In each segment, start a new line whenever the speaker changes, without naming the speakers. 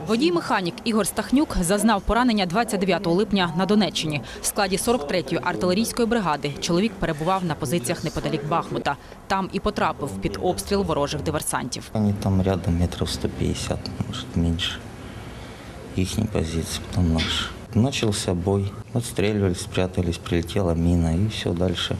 Водій-механік Ігор Стахнюк зазнав поранення 29 липня на Донеччині. В складі 43-ї артилерійської бригади чоловік перебував на позиціях неподалік Бахмута. Там і потрапив під обстріл ворожих диверсантів.
Они там рядом метров 150, может меньше. Их позиции, потом наши. Начался бой. Отстреливались, спрятались, прилетела мина и все дальше.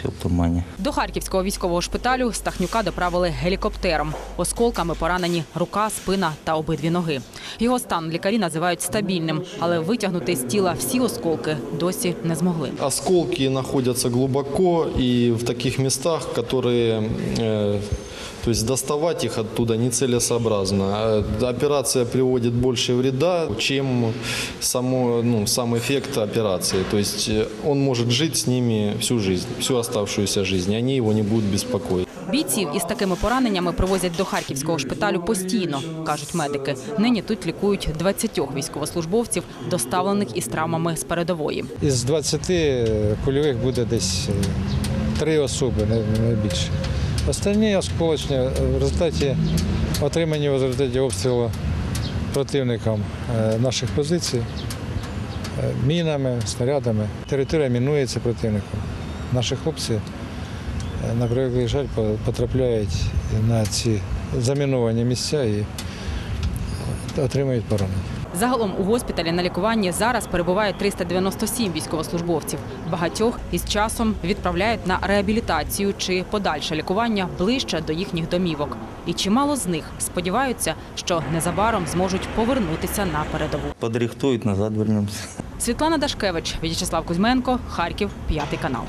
Все в.
До Харківського військового шпиталю Стахнюка доправили гелікоптером. Осколками поранені рука, спина та обидві ноги. Його стан лікарі називають стабільним, але витягнути з тіла всі осколки досі не змогли.
Осколки знаходяться глибоко і в таких містах, которые, э, то есть доставать их оттуда нецелесообразно. Э, Операция приводит больше вреда, чем само, ну, сам эффект операции. То есть э, он может жить с ними всю жизнь, всю оставшуюся жизнь, и они его не будут беспокоить.
Бійців із такими пораненнями привозять до харківського шпиталю постійно, кажуть медики. Нині тут лікують 20 військовослужбовців, доставлених із травмами з передової.
Із 20 кульових буде десь е, три особи, не не більше. Останні осколочні е, в результаті отримані в результаті обстрілу противником е, наших позицій е, мінами, снарядами. Територія мінується противником. Наші хлопці, на превеликий жаль, потрапляють на ці заміновані місця і отримують поранення.
Загалом у госпіталі на лікуванні зараз перебуває 397 військовослужбовців. Багатьох із часом відправляють на реабілітацію чи подальше лікування ближче до їхніх домівок. І чимало з них сподіваються, що незабаром зможуть повернутися на передову.
Подрихтуют, назад вернемся.
Світлана Дашкевич, В'ячеслав Кузьменко, Харків, п'ятий канал.